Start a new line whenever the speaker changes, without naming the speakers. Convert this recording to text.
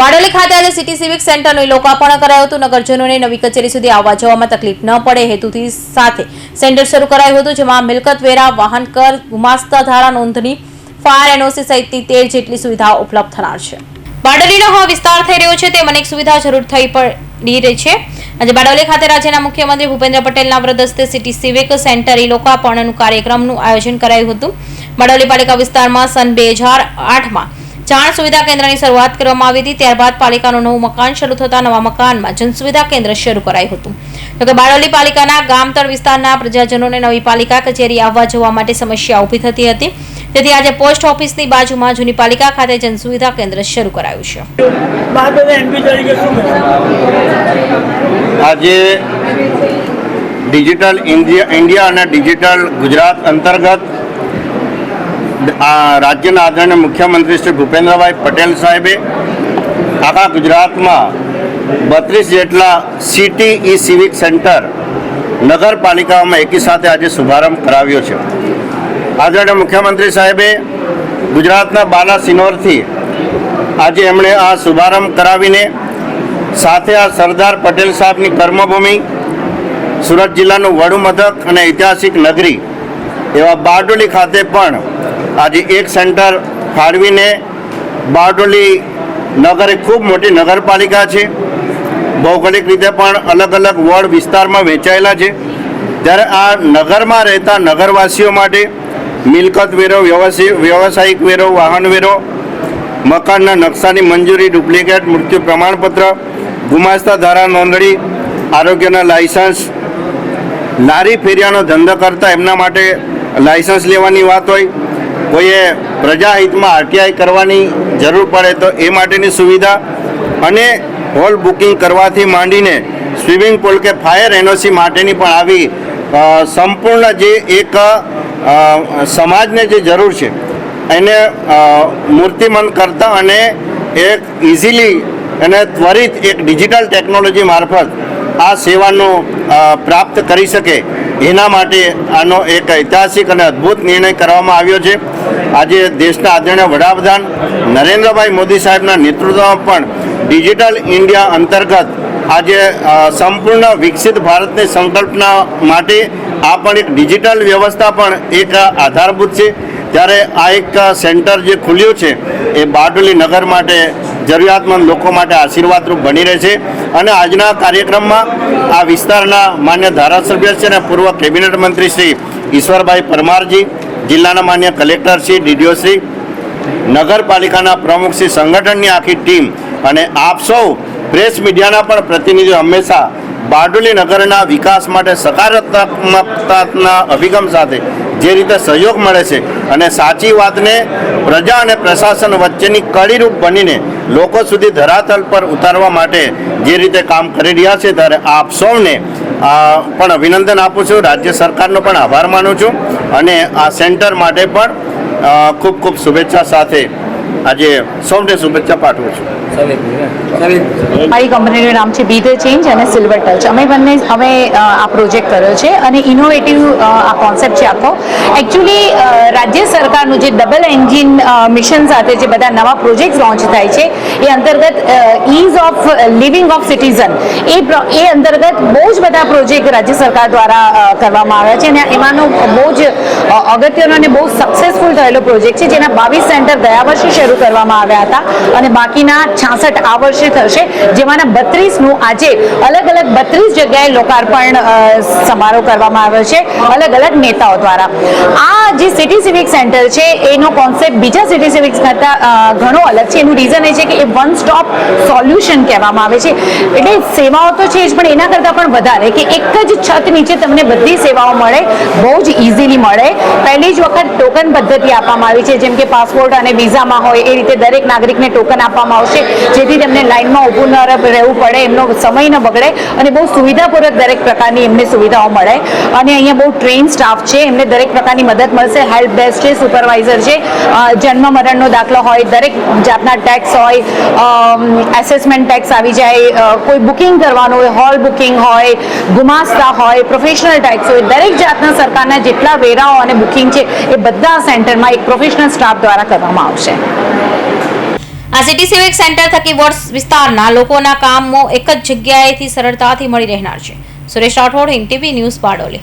બારડોલી ખાતે આજે city civic સેન્ટરનું લોકાર્પણ કરાયું હતું. નગરજનોને નવી કચેરી સુધી આવવા જવામાં તકલીફ ન પડે હેતુથી સાથે સેન્ટર શરૂ કરાયું હતું, જેમાં મિલકત, વેરા, વાહન કર, ગુમાસ્તા ધારા નોંધણી, ફાયર એનઓસી સહિતની તેર જેટલી સુવિધાઓ ઉપલબ્ધ થનાર છે. બારડોલીનો હવે વિસ્તાર થઈ રહ્યો છે, તેમ અનેક સુવિધા જરૂર થઈ પડી રહી છે. આજે બારડોલી ખાતે રાજ્યના મુખ્યમંત્રી ભૂપેન્દ્ર પટેલના વ્રદસ્તે સિટી સિવિક સેન્ટર ઈ લોકાર્પણનું કાર્યક્રમનું આયોજન કરાયું હતું. બારડોલી પાલિકા વિસ્તારમાં સન બે હજાર આઠમાં જાણ સુવિધા કેન્દ્રની શરૂઆત કરવામાં આવી હતી. ત્યારબાદ પાલિકાનું નવું મકાન શરૂ થતા નવા મકાનમાં જનસુવિધા કેન્દ્ર શરૂ કરાયું હતું. જોકે બારડોલી પાલિકાના ગામતળ વિસ્તારના પ્રજાજનોને નવી પાલિકા કચેરી આવવા જવા માટે સમસ્યા ઊભી થતી હતી. તેથી આજે પોસ્ટ ઓફિસની બાજુમાં જૂની પાલિકા ખાતે જન સુવિધા કેન્દ્ર શરૂ કરાયું છે.
આજે ડિજિટલ ઇન્ડિયા ઇન્ડિયા અને ડિજિટલ ગુજરાત અંતર્ગત આ રાજ્યના આદરણીય મુખ્યમંત્રી શ્રી ભૂપેન્દ્રભાઈ પટેલ સાહેબે આખા ગુજરાતમાં બત્રીસ જેટલા સિટી ઈ સિવિક સેન્ટર નગરપાલિકાઓમાં એકી સાથે આજે શુભારંભ કરાવ્યો છે. આદરણીય મુખ્યમંત્રી સાહેબે ગુજરાતના બાલા સિનોરથી આજે એમણે આ શુભારંભ કરાવીને સાથે આ સરદાર પટેલ સાહેબની કર્મભૂમિ, સુરત જિલ્લાનું વડુ મથક અને ઐતિહાસિક નગરી એવા બારડોલી ખાતે પણ આજે એક સેન્ટર ફાળવીને બારડોલી નગર એક ખૂબ મોટી નગરપાલિકા છે. ભૌગોલિક રીતે પણ અલગ અલગ વોર્ડ વિસ્તારમાં વહેંચાયેલા છે. ત્યારે આ નગરમાં રહેતા નગરવાસીઓ માટે મિલકત વેરો વ્યવસાયિક વેરો, વાહન વેરો, મકાનના નકશાની મંજૂરી, ડુપ્લિકેટ, મૃત્યુ પ્રમાણપત્ર, ગુમાસ્તા ધારા નોંધણી, આરોગ્યના લાયસન્સ લારી ફેરિયાનો ધંધો કરતા એમના માટે લાયસન્સ લેવાની વાત હોય. કોઈએ પ્રજાહિતમાં આરટીઆઈ કરવાની જરૂર પડે તો એ માટેની સુવિધા અને હોલ બુકિંગ કરવાથી માંડીને સ્વિમિંગ પુલ કે ફાયર એનઓસી માટેની પણ આવી સંપૂર્ણ જે એક સમાજને જે જરૂર છે, એને મૂર્તિમંત કરતા અને એક ઇઝીલી અને ત્વરિત એક ડિજિટલ ટેકનોલોજી મારફત આ સેવાનું પ્રાપ્ત કરી શકે એના માટે આનો એક ઐતિહાસિક અને અદ્ભુત નિર્ણય કરવામાં આવ્યો છે. આજે દેશના આદરણીય વડાપ્રધાન નરેન્દ્રભાઈ મોદી સાહેબના નેતૃત્વમાં પણ ડિજિટલ ઇન્ડિયા અંતર્ગત આજે સંપૂર્ણ વિકસિત ભારતની સંકલ્પના માટે આ પણ એક ડિજિટલ વ્યવસ્થા પણ એક આધારભૂત છે. ત્યારે આ એક સેન્ટર જે ખુલ્યું છે એ બારડોલી નગર માટે જરૂરિયાતમંદ લોકો માટે આશીર્વાદરૂપ બની રહે છે અને આજના કાર્યક્રમમાં આ વિસ્તારના માન્ય ધારાસભ્ય છે અને પૂર્વ કેબિનેટ મંત્રી શ્રી ઈશ્વરભાઈ પરમારજી, જિલ્લાના માન્ય કલેક્ટર શ્રી ડીડીઓ શ્રી, નગરપાલિકાના પ્રમુખ શ્રી સંગઠનની આખી ટીમ અને આપ સૌ પ્રેસ મીડિયાના પણ પ્રતિનિધિઓ હંમેશા બારડોલી નગરના વિકાસ માટે સકારાત્મકતાના અભિગમ સાથે જે રીતે સહયોગ મળે છે અને સાચી વાતને પ્રજા અને પ્રશાસન વચ્ચેની કડીરૂપ બનીને લોકો સુધી ધરાતલ પર ઉતારવા માટે જે રીતે કામ કરી રહ્યા છે, ત્યારે આપ સૌને પણ અભિનંદન આપું છું. રાજ્ય સરકારનો પણ આભાર માનું છું. અને આ સેન્ટર માટે પણ ખૂબ ખૂબ શુભેચ્છા સાથે આજે સૌને શુભેચ્છા પાઠવું છું.
મારી કંપનીનું નામ છે બી ધ ચેન્જ અને સિલ્વર ટચ અમે બંને અમે આ પ્રોજેક્ટ કર્યો છે અને ઇનોવેટિવ આ કોન્સેપ્ટ છે આખો. એકચ્યુઅલી રાજ્ય સરકારનું જે ડબલ એન્જિન મિશન સાથે જે બધા નવા પ્રોજેક્ટ લોન્ચ થાય છે એ અંતર્ગત ease of living of citizen એ એ અંતર્ગત બહુ જ બધા પ્રોજેક્ટ રાજ્ય સરકાર દ્વારા કરવામાં આવ્યા છે અને એમાંનો બહુ જ અગત્યનો અને બહુ સક્સેસફુલ થયેલો પ્રોજેક્ટ છે જેના બાવીસ સેન્ટર ગયા વર્ષે શરૂ કરવામાં આવ્યા હતા અને બાકીના છાસઠ આ વર્ષે થશે, જેમાંના બત્રીસનું આજે અલગ અલગ બત્રીસ જગ્યાએ લોકાર્પણ સમારોહ કરવામાં આવ્યો છે અલગ અલગ નેતાઓ દ્વારા. આ જે સિટી સિવિક સેન્ટર છે, એનો કોન્સેપ્ટ બીજા સિટી સિવિક્સ કરતાં ઘણો અલગ છે. એનું રીઝન એ છે કે એ વન સ્ટોપ સોલ્યુશન કહેવામાં આવે છે. એટલે સેવાઓ તો છે જ, પણ એના કરતાં પણ વધારે કે એક જ છત નીચે તમને બધી સેવાઓ મળે, બહુ જ ઇઝીલી મળે. પહેલી જ વખત ટોકન પદ્ધતિ આપવામાં આવી છે, જેમ કે પાસપોર્ટ અને વિઝામાં હોય એ રીતે દરેક નાગરિકને ટોકન આપવામાં આવશે, જેથી તેમને લાઇનમાં ઊભું ન રહેવું પડે, એમનો સમય ન બગડે અને બહુ સુવિધાપૂર્વક દરેક પ્રકારની એમને સુવિધાઓ મળે. અને અહીંયા બહુ ટ્રેન સ્ટાફ છે, એમને દરેક પ્રકારની મદદ મળશે. હેલ્પ ડેસ્ક છે સુપરવાઇઝર છે જન્મ મરણનો દાખલો હોય, દરેક જાતના ટેક્સ હોય એસેસમેન્ટ ટેક્સ આવી જાય કોઈ બુકિંગ કરવાનું હોય હોલ બુકિંગ હોય, ગુમાસ્તા હોય પ્રોફેશનલ ટેક્સ હોય, દરેક જાતના સરકારના જેટલા વેરાઓ અને બુકિંગ છે, એ બધા સેન્ટરમાં એક પ્રોફેશનલ સ્ટાફ દ્વારા કરવામાં આવશે.
આ સિટી સિવિક સેન્ટર થકી વોર્ડ વિસ્તારના લોકોના કામો એક જ જગ્યાએથી સરળતાથી મળી રહેનાર છે. Suresh Rathod, Hind TV news Bardoli